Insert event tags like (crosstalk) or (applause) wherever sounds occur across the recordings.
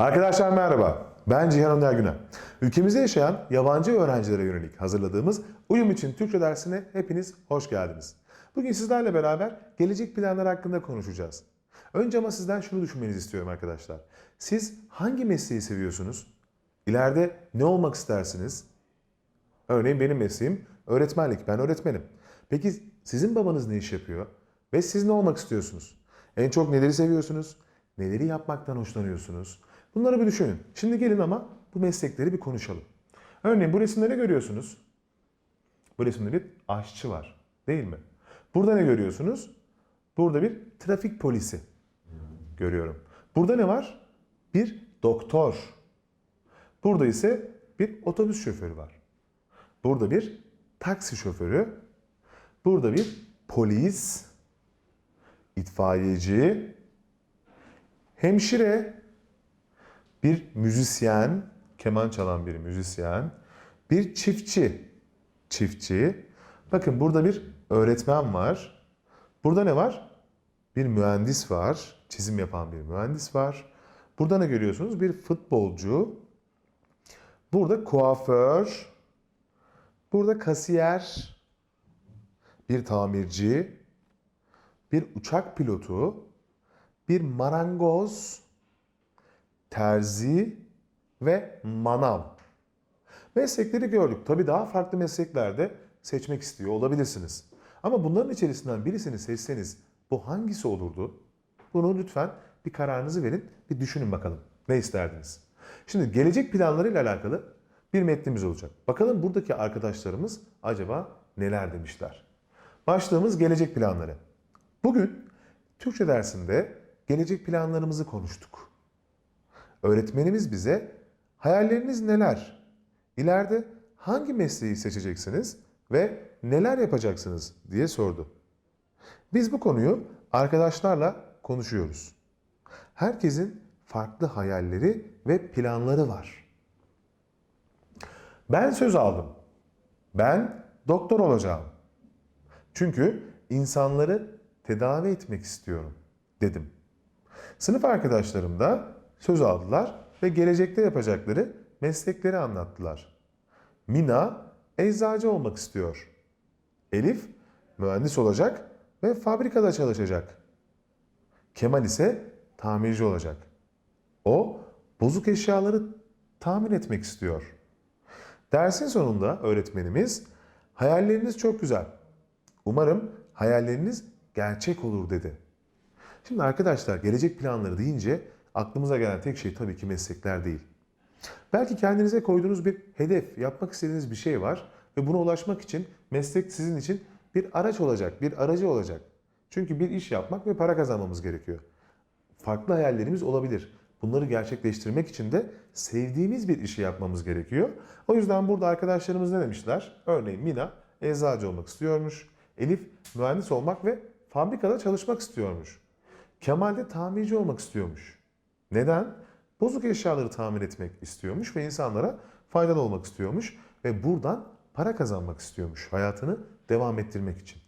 Arkadaşlar merhaba. Ben Cihan Önder Güner. Ülkemizde yaşayan yabancı öğrencilere yönelik hazırladığımız Uyum için Türkçe dersine hepiniz hoş geldiniz. Bugün sizlerle beraber gelecek planları hakkında konuşacağız. Önce ama sizden şunu düşünmenizi istiyorum arkadaşlar. Siz hangi mesleği seviyorsunuz? İleride ne olmak istersiniz? Örneğin benim mesleğim öğretmenlik. Ben öğretmenim. Peki sizin babanız ne iş yapıyor? Ve siz ne olmak istiyorsunuz? En çok neleri seviyorsunuz? Neleri yapmaktan hoşlanıyorsunuz? Bunları bir düşünün. Şimdi gelin ama bu meslekleri bir konuşalım. Örneğin bu resimde ne görüyorsunuz? Bu resimde bir aşçı var. Değil mi? Burada ne görüyorsunuz? Burada bir trafik polisi görüyorum. Burada ne var? Bir doktor. Burada ise bir otobüs şoförü var. Burada bir taksi şoförü. Burada bir polis, itfaiyeci, hemşire, bir müzisyen, keman çalan bir müzisyen, bir çiftçi, çiftçi. Bakın burada bir öğretmen var. Burada ne var? Bir mühendis var, çizim yapan bir mühendis var. Burada ne görüyorsunuz? Bir futbolcu. Burada kuaför, burada kasiyer, bir tamirci, bir uçak pilotu, bir marangoz, terzi ve manav. Meslekleri gördük. Tabii daha farklı mesleklerde seçmek istiyor olabilirsiniz. Ama bunların içerisinden birisini seçseniz bu hangisi olurdu? Bunu lütfen bir kararınızı verin, bir düşünün bakalım. Ne isterdiniz? Şimdi gelecek planlarıyla alakalı bir metnimiz olacak. Bakalım buradaki arkadaşlarımız acaba neler demişler? Başlığımız gelecek planları. Bugün Türkçe dersinde gelecek planlarımızı konuştuk. Öğretmenimiz bize hayalleriniz neler? İleride hangi mesleği seçeceksiniz ve neler yapacaksınız diye sordu. Biz bu konuyu arkadaşlarla konuşuyoruz. Herkesin farklı hayalleri ve planları var. Ben söz aldım. Ben doktor olacağım. Çünkü insanları tedavi etmek istiyorum dedim. Sınıf arkadaşlarım da söz aldılar ve gelecekte yapacakları meslekleri anlattılar. Mina eczacı olmak istiyor. Elif mühendis olacak ve fabrikada çalışacak. Kemal ise tamirci olacak. O bozuk eşyaları tamir etmek istiyor. Dersin sonunda öğretmenimiz hayalleriniz çok güzel. Umarım hayalleriniz gerçek olur dedi. Şimdi arkadaşlar gelecek planları deyince aklımıza gelen tek şey tabii ki meslekler değil. Belki kendinize koyduğunuz bir hedef, yapmak istediğiniz bir şey var ve buna ulaşmak için meslek sizin için bir araç olacak, bir aracı olacak. Çünkü bir iş yapmak ve para kazanmamız gerekiyor. Farklı hayallerimiz olabilir. Bunları gerçekleştirmek için de sevdiğimiz bir işi yapmamız gerekiyor. O yüzden burada arkadaşlarımız ne demişler? Örneğin Mina eczacı olmak istiyormuş. Elif mühendis olmak ve fabrikada çalışmak istiyormuş. Kemal de tamirci olmak istiyormuş. Neden? Bozuk eşyaları tamir etmek istiyormuş ve insanlara faydalı olmak istiyormuş ve buradan para kazanmak istiyormuş hayatını devam ettirmek için.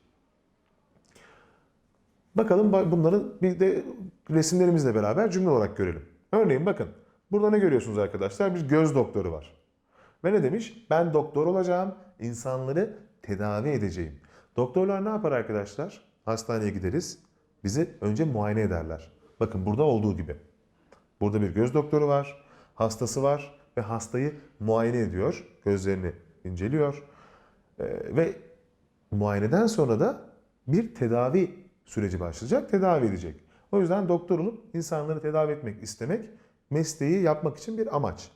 Bakalım bunları bir de resimlerimizle beraber cümle olarak görelim. Örneğin bakın burada ne görüyorsunuz arkadaşlar? Bir göz doktoru var. Ve ne demiş? Ben doktor olacağım, insanları tedavi edeceğim. Doktorlar ne yapar arkadaşlar? Hastaneye gideriz. Bizi önce muayene ederler. Bakın burada olduğu gibi. Burada bir göz doktoru var, hastası var ve hastayı muayene ediyor. Gözlerini inceliyor. Ee, ve muayeneden sonra da bir tedavi süreci başlayacak, tedavi edecek. O yüzden doktor olup insanları tedavi etmek istemek mesleği yapmak için bir amaç.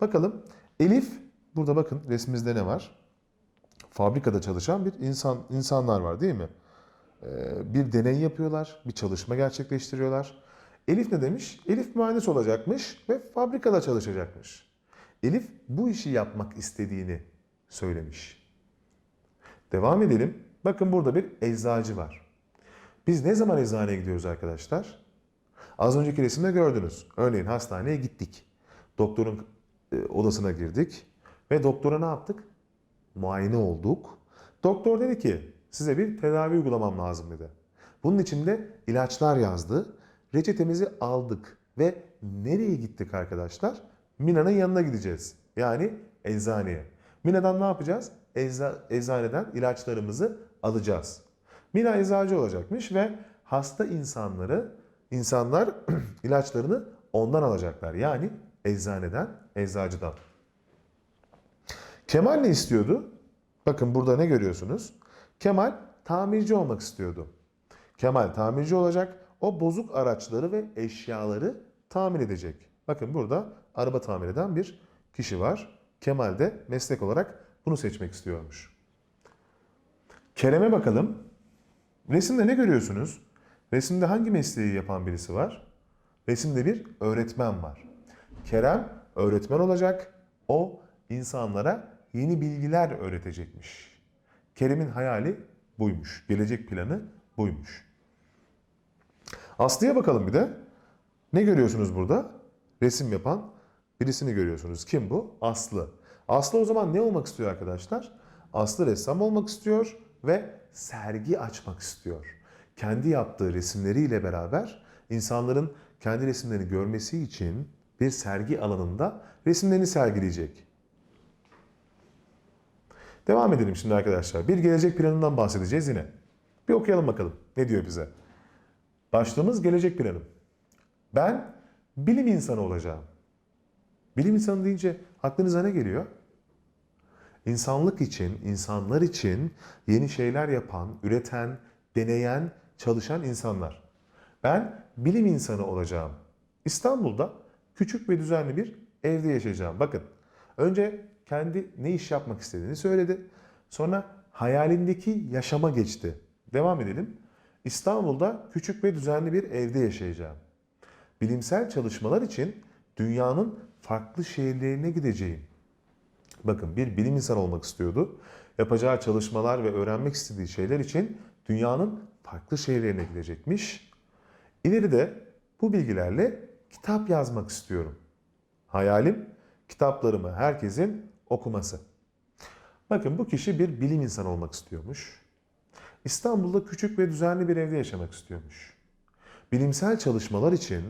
Bakalım Elif burada bakın resmimizde ne var? Fabrikada çalışan bir insan insanlar var değil mi? Ee, bir deney yapıyorlar, bir çalışma gerçekleştiriyorlar. Elif ne demiş? Elif mühendis olacakmış ve fabrikada çalışacakmış. Elif bu işi yapmak istediğini söylemiş. Devam edelim. Bakın burada bir eczacı var. Biz ne zaman eczaneye gidiyoruz arkadaşlar? Az önceki resimde gördünüz. Örneğin hastaneye gittik. Doktorun e, odasına girdik ve doktora ne yaptık? Muayene olduk. Doktor dedi ki size bir tedavi uygulamam lazım dedi. Bunun için de ilaçlar yazdı. Reçetemizi aldık. Ve nereye gittik arkadaşlar? Mina'nın yanına gideceğiz. Yani eczaneye. Mina'dan ne yapacağız? Ecza, eczaneden ilaçlarımızı alacağız. Mina eczacı olacakmış ve hasta insanları, insanlar (clears throat) ilaçlarını ondan alacaklar. Yani eczaneden, eczacıdan. Kemal ne istiyordu? Bakın burada ne görüyorsunuz? Kemal tamirci olmak istiyordu. Kemal tamirci olacak. O bozuk araçları ve eşyaları tamir edecek. Bakın burada araba tamir eden bir kişi var. Kemal de meslek olarak bunu seçmek istiyormuş. Kerem'e bakalım. Resimde ne görüyorsunuz? Resimde hangi mesleği yapan birisi var? Resimde bir öğretmen var. Kerem öğretmen olacak. O insanlara yeni bilgiler öğretecekmiş. Kerem'in hayali buymuş. Gelecek planı buymuş. Aslı'ya bakalım bir de. Ne görüyorsunuz burada? Resim yapan birisini görüyorsunuz. Kim bu? Aslı. Aslı o zaman ne olmak istiyor arkadaşlar? Aslı ressam olmak istiyor ve sergi açmak istiyor. Kendi yaptığı resimleriyle beraber insanların kendi resimlerini görmesi için bir sergi alanında resimlerini sergileyecek. Devam edelim şimdi arkadaşlar. Bir gelecek planından bahsedeceğiz yine. Bir okuyalım bakalım. Ne diyor bize? Başlığımız gelecek planım. Ben bilim insanı olacağım. Bilim insanı deyince aklınıza ne geliyor? İnsanlık için, insanlar için yeni şeyler yapan, üreten, deneyen, çalışan insanlar. Ben bilim insanı olacağım. İstanbul'da küçük ve düzenli bir evde yaşayacağım. Bakın, önce kendi ne iş yapmak istediğini söyledi. Sonra hayalindeki yaşama geçti. Devam edelim. İstanbul'da küçük ve düzenli bir evde yaşayacağım. Bilimsel çalışmalar için dünyanın farklı şehirlerine gideceğim. Bakın bir bilim insanı olmak istiyordu. Yapacağı çalışmalar ve öğrenmek istediği şeyler için dünyanın farklı şehirlerine gidecekmiş. İleride bu bilgilerle kitap yazmak istiyorum. Hayalim kitaplarımı herkesin okuması. Bakın bu kişi bir bilim insanı olmak istiyormuş. İstanbul'da küçük ve düzenli bir evde yaşamak istiyormuş. Bilimsel çalışmalar için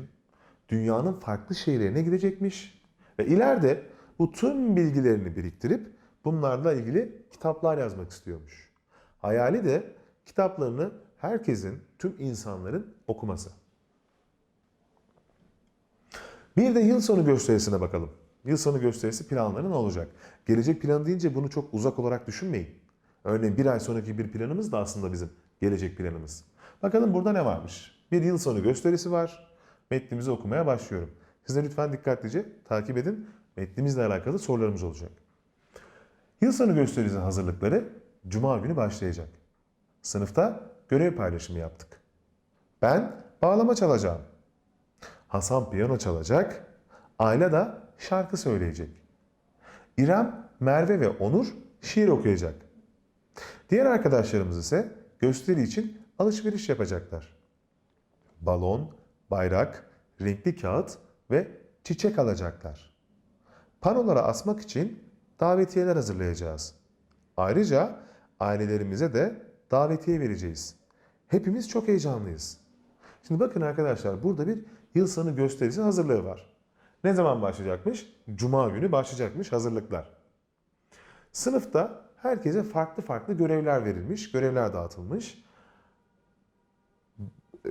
dünyanın farklı şehirlerine gidecekmiş ve ileride bu tüm bilgilerini biriktirip bunlarla ilgili kitaplar yazmak istiyormuş. Hayali de kitaplarını herkesin, tüm insanların okuması. Bir de yıl sonu gösterisine bakalım. Yıl sonu gösterisi planları ne olacak? Gelecek planı deyince bunu çok uzak olarak düşünmeyin. Örneğin bir ay sonraki bir planımız da aslında bizim gelecek planımız. Bakalım burada ne varmış? Bir yıl sonu gösterisi var. Metnimizi okumaya başlıyorum. Siz de lütfen dikkatlice takip edin. Metnimizle alakalı sorularımız olacak. Yıl sonu gösterisi hazırlıkları Cuma günü başlayacak. Sınıfta görev paylaşımı yaptık. Ben bağlama çalacağım. Hasan piyano çalacak. Ayla da şarkı söyleyecek. İrem, Merve ve Onur şiir okuyacak. Diğer arkadaşlarımız ise gösteri için alışveriş yapacaklar. Balon, bayrak, renkli kağıt ve çiçek alacaklar. Panolara asmak için davetiyeler hazırlayacağız. Ayrıca ailelerimize de davetiye vereceğiz. Hepimiz çok heyecanlıyız. Şimdi bakın arkadaşlar burada bir yıl sonu gösterisi hazırlığı var. Ne zaman başlayacakmış? Cuma günü başlayacakmış hazırlıklar. Sınıfta herkese farklı farklı görevler verilmiş, görevler dağıtılmış. Ee,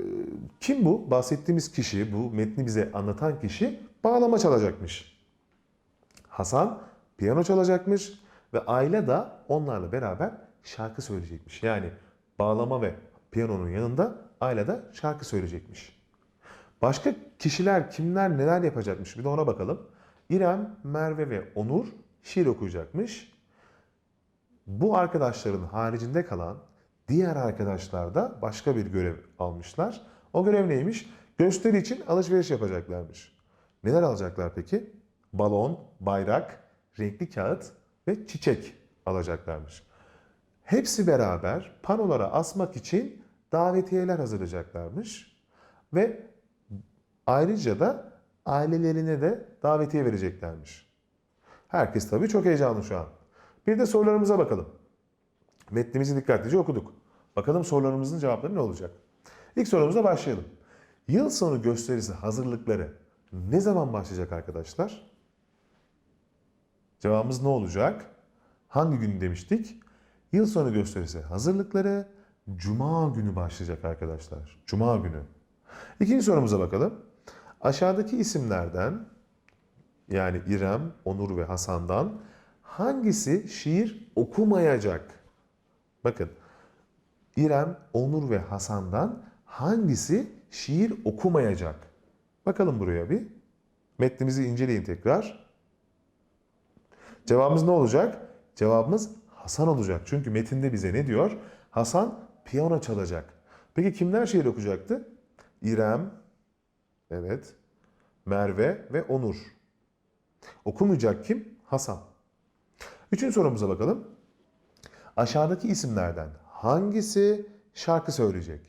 Kim bu? Bahsettiğimiz kişi, bu metni bize anlatan kişi bağlama çalacakmış. Hasan piyano çalacakmış ve aile de onlarla beraber şarkı söyleyecekmiş. Yani bağlama ve piyanonun yanında aile de şarkı söyleyecekmiş. Başka kişiler kimler neler yapacakmış bir de ona bakalım. İrem, Merve ve Onur şiir okuyacakmış. Bu arkadaşların haricinde kalan diğer arkadaşlar da başka bir görev almışlar. O görev neymiş? Gösteri için alışveriş yapacaklarmış. Neler alacaklar peki? Balon, bayrak, renkli kağıt ve çiçek alacaklarmış. Hepsi beraber panolara asmak için davetiyeler hazırlayacaklarmış. Ve ayrıca da ailelerine de davetiye vereceklermiş. Herkes tabii çok heyecanlı şu an. Bir de sorularımıza bakalım. Metnimizi dikkatlice okuduk. Bakalım sorularımızın cevapları ne olacak? İlk sorumuza başlayalım. Yıl sonu gösterisi hazırlıkları ne zaman başlayacak arkadaşlar? Cevabımız ne olacak? Hangi gün demiştik? Yıl sonu gösterisi hazırlıkları Cuma günü başlayacak arkadaşlar. Cuma günü. İkinci sorumuza bakalım. Aşağıdaki isimlerden yani İrem, Onur ve Hasan'dan hangisi şiir okumayacak? Bakın İrem, Onur ve Hasan'dan hangisi şiir okumayacak? Bakalım buraya bir. Metnimizi inceleyin tekrar. Cevabımız ne olacak? Cevabımız Hasan olacak. Çünkü metinde bize ne diyor? Hasan piyano çalacak. Peki kimler şiir okuyacaktı? İrem, evet, Merve ve Onur. Okumayacak kim? Hasan. Üçüncü sorumuza bakalım. Aşağıdaki isimlerden hangisi şarkı söyleyecek?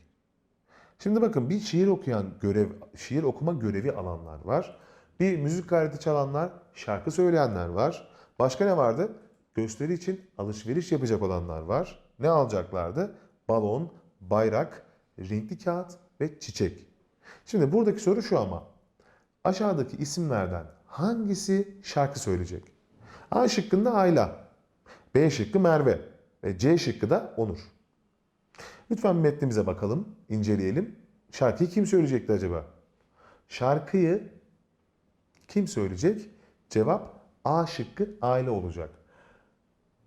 Şimdi bakın bir şiir okuyan görev, şiir okuma görevi alanlar var. Bir müzik aleti çalanlar, şarkı söyleyenler var. Başka ne vardı? Gösteri için alışveriş yapacak olanlar var. Ne alacaklardı? Balon, bayrak, renkli kağıt ve çiçek. Şimdi buradaki soru şu ama. Aşağıdaki isimlerden hangisi şarkı söyleyecek? A şıkkında Ayla, B şıkkı Merve ve C şıkkı da Onur. Lütfen metnimize bakalım, inceleyelim. Şarkıyı kim söyleyecekti acaba? Şarkıyı kim söyleyecek? Cevap A şıkkı aile olacak.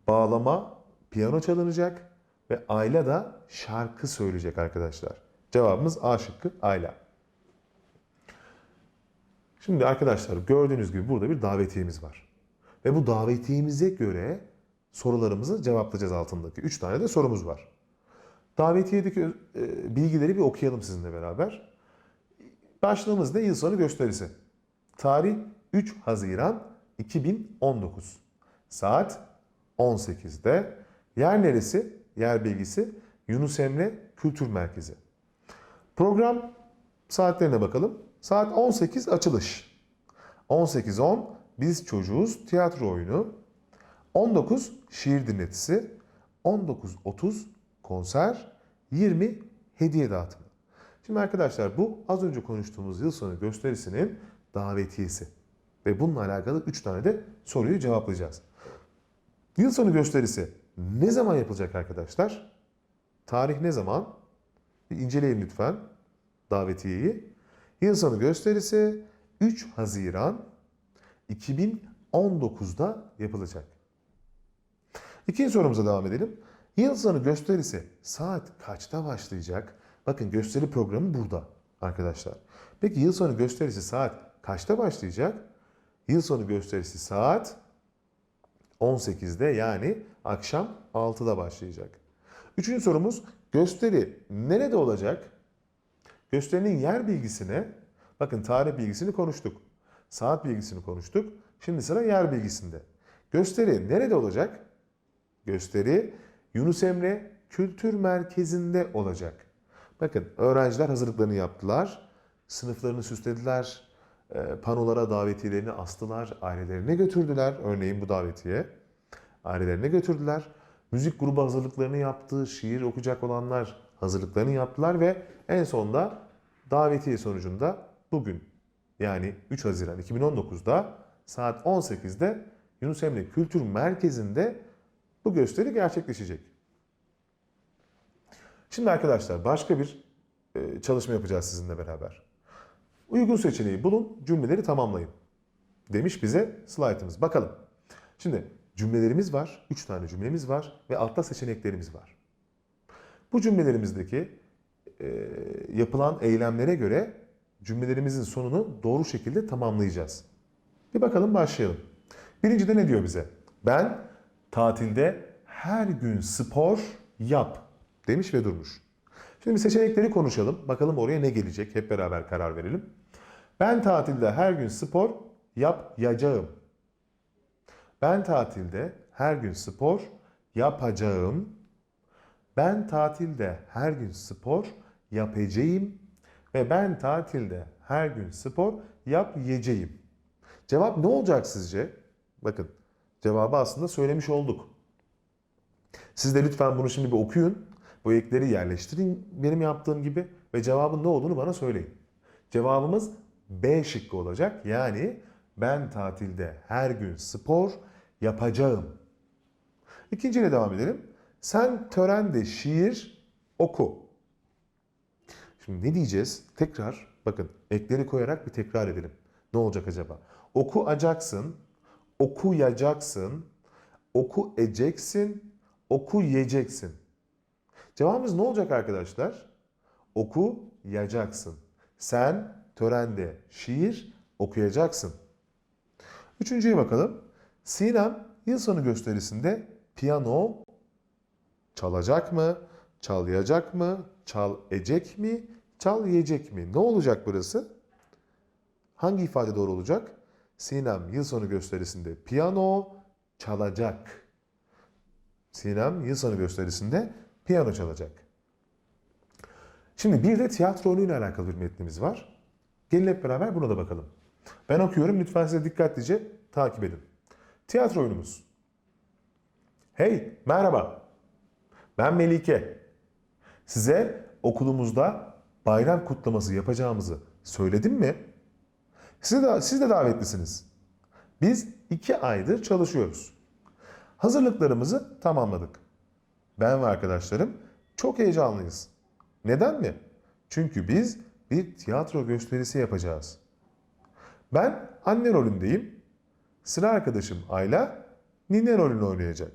Bağlama, piyano çalınacak ve Ayla da şarkı söyleyecek arkadaşlar. Cevabımız A şıkkı Ayla. Şimdi arkadaşlar gördüğünüz gibi burada bir davetiyemiz var. Ve bu davetiyemize göre sorularımızı cevaplayacağız altındaki. 3 tane de sorumuz var. Davetiyedeki e, bilgileri bir okuyalım sizinle beraber. Başlığımız ne? Yıl sonu gösterisi. Tarih 3 Haziran 2019. Saat 18'de. Yer neresi? Yer bilgisi Yunus Emre Kültür Merkezi. Program saatlerine bakalım. Saat 18 açılış. 18.10 Biz Çocuğuz tiyatro oyunu. 19 şiir dinletisi. 19.30 konser. 20 hediye dağıtımı. Şimdi arkadaşlar bu az önce konuştuğumuz yıl sonu gösterisinin davetiyesi. Ve bununla alakalı 3 tane de soruyu cevaplayacağız. Yıl sonu gösterisi ne zaman yapılacak arkadaşlar? Tarih ne zaman? Bir inceleyin lütfen davetiyeyi. Yıl sonu gösterisi 3 Haziran 2019'da yapılacak. İkinci sorumuza devam edelim. Yıl sonu gösterisi saat kaçta başlayacak? Bakın gösteri programı burada arkadaşlar. Peki yıl sonu gösterisi saat kaçta başlayacak? Yıl sonu gösterisi saat 18'de yani akşam 6'da başlayacak. Üçüncü sorumuz gösteri nerede olacak? Gösterinin yer bilgisine, bakın tarih bilgisini konuştuk. Saat bilgisini konuştuk. Şimdi sıra yer bilgisinde. Gösteri nerede olacak? Gösteri Yunus Emre Kültür Merkezi'nde olacak. Bakın öğrenciler hazırlıklarını yaptılar. Sınıflarını süslediler. e, Panolara davetiyelerini astılar. Ailelerine götürdüler. Örneğin bu davetiye. Ailelerine götürdüler. Müzik grubu hazırlıklarını yaptı. Şiir okuyacak olanlar hazırlıklarını yaptılar ve en sonunda davetiye sonucunda bugün yani 3 Haziran 2019'da saat 18'de Yunus Emre Kültür Merkezi'nde bu gösteri gerçekleşecek. Şimdi arkadaşlar başka bir e, çalışma yapacağız sizinle beraber. Uygun seçeneği bulun, cümleleri tamamlayın. Demiş bize slaytımız. Bakalım. Şimdi cümlelerimiz var, 3 tane cümlemiz var ve altta seçeneklerimiz var. Bu cümlelerimizdeki e, yapılan eylemlere göre cümlelerimizin sonunu doğru şekilde tamamlayacağız. Bir bakalım başlayalım. Birincide ne diyor bize? Ben tatilde her gün spor yap demiş ve durmuş. Şimdi seçenekleri konuşalım. Bakalım oraya ne gelecek? Hep beraber karar verelim. Ben tatilde her gün spor yapacağım. Ben tatilde her gün spor yapacağım. Ben tatilde her gün spor yapacağım ve ben tatilde her gün spor yapacağım. Cevap ne olacak sizce? Bakın cevabı aslında söylemiş olduk. Siz de lütfen bunu şimdi bir okuyun. Bu ekleri yerleştirin benim yaptığım gibi ve cevabın ne olduğunu bana söyleyin. Cevabımız B şıkkı olacak. Yani ben tatilde her gün spor yapacağım. İkinciyle devam edelim. Sen törende şiir oku. Şimdi ne diyeceğiz? Tekrar bakın ekleri koyarak bir tekrar edelim. Ne olacak acaba? Okuyacaksın, okuyacaksın, oku eceksin, oku yiyeceksin. Cevabımız ne olacak arkadaşlar? Okuyacaksın. Sen törende şiir okuyacaksın. Üçüncüye bakalım. Sinem yıl sonu gösterisinde piyano çalacak mı? Çalayacak mı? Çal ecek mi? Çal yiyecek mi? Ne olacak burası? Hangi ifade doğru olacak? Sinem yıl sonu gösterisinde piyano çalacak. Sinem yıl sonu gösterisinde piyano çalacak. Şimdi bir de tiyatro oyunuyla alakalı bir metnimiz var. Gelin hep beraber buna da bakalım. Ben okuyorum lütfen size dikkatlice takip edin. Tiyatro oyunumuz. Hey merhaba. Ben Melike. Size okulumuzda bayram kutlaması yapacağımızı söyledim mi? Siz de, siz de davetlisiniz. Biz iki aydır çalışıyoruz. Hazırlıklarımızı tamamladık. Ben ve arkadaşlarım çok heyecanlıyız. Neden mi? Çünkü biz bir tiyatro gösterisi yapacağız. Ben anne rolündeyim. Sıra arkadaşım Ayla nine rolünü oynayacak.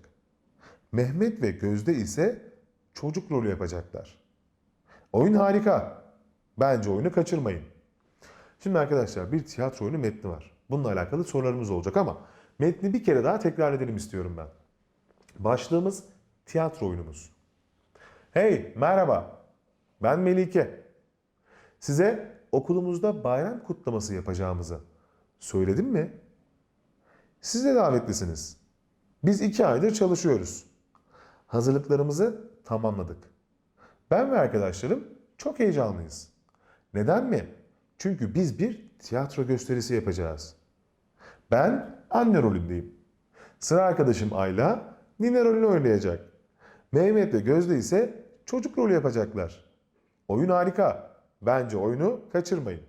Mehmet ve Gözde ise çocuk rolü yapacaklar. Oyun harika. Bence oyunu kaçırmayın. Şimdi arkadaşlar bir tiyatro oyunu metni var. Bununla alakalı sorularımız olacak ama metni bir kere daha tekrar edelim istiyorum ben. Başlığımız tiyatro oyunumuz. Hey merhaba ben Melike. Size okulumuzda bayram kutlaması yapacağımızı söyledim mi? Siz de davetlisiniz. Biz iki aydır çalışıyoruz. Hazırlıklarımızı tamamladık. Ben ve arkadaşlarım çok heyecanlıyız. Neden mi? Çünkü biz bir tiyatro gösterisi yapacağız. Ben anne rolündeyim. Sıra arkadaşım Ayla nine rolünü oynayacak. Mehmet ve Gözde ise çocuk rolü yapacaklar. Oyun harika. Bence oyunu kaçırmayın.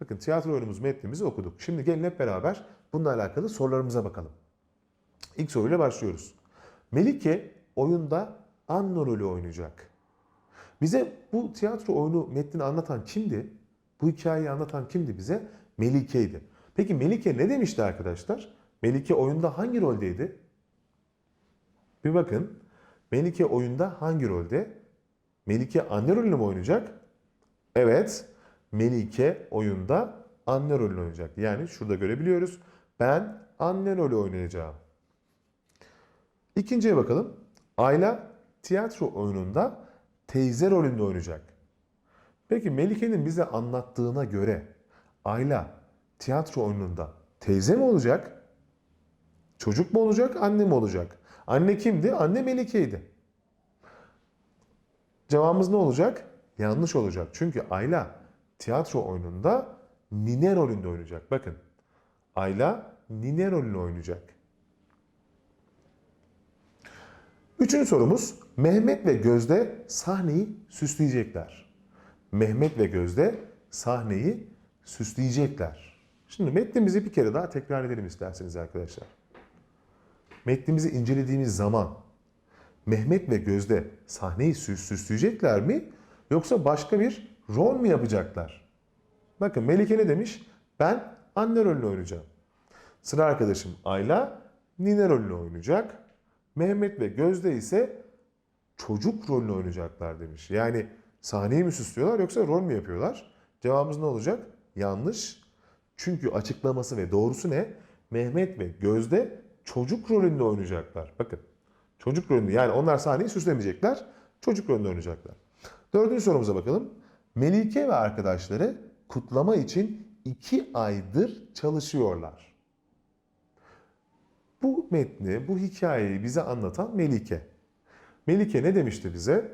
Bakın tiyatro oyunumuz metnimizi okuduk. Şimdi gelin hep beraber bununla alakalı sorularımıza bakalım. İlk soruyla başlıyoruz. Melike oyunda anne rolü oynayacak. Bize bu tiyatro oyunu metnini anlatan kimdi? Bu hikayeyi anlatan kimdi bize? Melike'ydi. Peki Melike ne demişti arkadaşlar? Melike oyunda hangi roldeydi? Bir bakın. Melike oyunda hangi rolde? Melike anne rolünü mü oynayacak? Evet. Melike oyunda anne rolünü oynayacak. Yani şurada görebiliyoruz. Ben anne rolü oynayacağım. İkinciye bakalım. Ayla tiyatro oyununda teyze rolünde oynayacak. Peki Melike'nin bize anlattığına göre Ayla tiyatro oyununda teyze mi olacak? Çocuk mu olacak, anne mi olacak? Anne kimdi? Anne Melike'ydi. Cevabımız ne olacak? Yanlış olacak. Çünkü Ayla tiyatro oyununda nine rolünde oynayacak. Bakın. Ayla nine rolünü oynayacak. Üçüncü sorumuz Mehmet ve Gözde sahneyi süsleyecekler. Mehmet ve Gözde sahneyi süsleyecekler. Şimdi metnimizi bir kere daha tekrar edelim isterseniz arkadaşlar. Metnimizi incelediğimiz zaman Mehmet ve Gözde sahneyi süs süsleyecekler mi yoksa başka bir rol mü yapacaklar? Bakın Melike ne demiş? Ben anne rolünü oynayacağım. Sıra arkadaşım Ayla nine rolünü oynayacak. Mehmet ve Gözde ise çocuk rolünü oynayacaklar demiş. Yani sahneyi mi süslüyorlar yoksa rol mü yapıyorlar? Cevabımız ne olacak? Yanlış. Çünkü açıklaması ve doğrusu ne? Mehmet ve Gözde çocuk rolünde oynayacaklar. Bakın çocuk rolünde yani onlar sahneyi süslemeyecekler. Çocuk rolünde oynayacaklar. Dördüncü sorumuza bakalım. Melike ve arkadaşları kutlama için iki aydır çalışıyorlar. Bu metni, bu hikayeyi bize anlatan Melike. Melike ne demişti bize?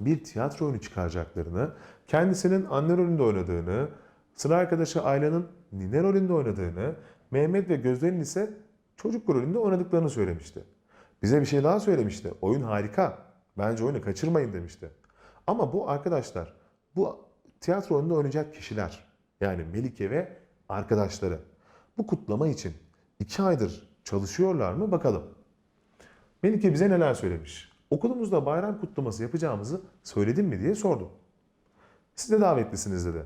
Bir tiyatro oyunu çıkaracaklarını, kendisinin anne rolünde oynadığını, sıra arkadaşı Ayla'nın nine rolünde oynadığını, Mehmet ve Gözde'nin ise çocuk rolünde oynadıklarını söylemişti. Bize bir şey daha söylemişti. Oyun harika. Bence oyunu kaçırmayın demişti. Ama bu arkadaşlar, bu tiyatro oyununda oynayacak kişiler. Yani Melike ve arkadaşları. Bu kutlama için iki aydır çalışıyorlar mı bakalım. Melike bize neler söylemiş? Okulumuzda bayram kutlaması yapacağımızı söyledim mi diye sordum. Siz de davetlisiniz dedi.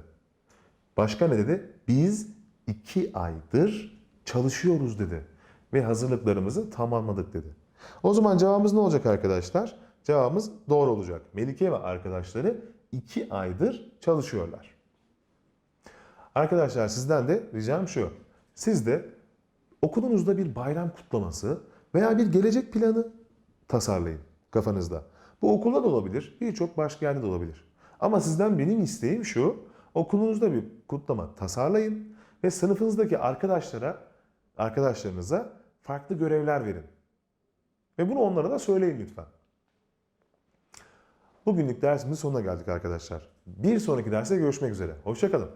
Başka ne dedi? Biz iki aydır çalışıyoruz dedi. Ve hazırlıklarımızı tamamladık dedi. O zaman cevabımız ne olacak arkadaşlar? Cevabımız doğru olacak. Melike ve arkadaşları iki aydır çalışıyorlar. Arkadaşlar sizden de ricam şu. Siz de okulunuzda bir bayram kutlaması veya bir gelecek planı tasarlayın kafanızda. Bu okulda da olabilir, birçok başka yerde de olabilir. Ama sizden benim isteğim şu, okulunuzda bir kutlama tasarlayın ve sınıfınızdaki arkadaşlara, arkadaşlarınıza farklı görevler verin. Ve bunu onlara da söyleyin lütfen. Bugünlük dersimizin sonuna geldik arkadaşlar. Bir sonraki derste görüşmek üzere. Hoşçakalın.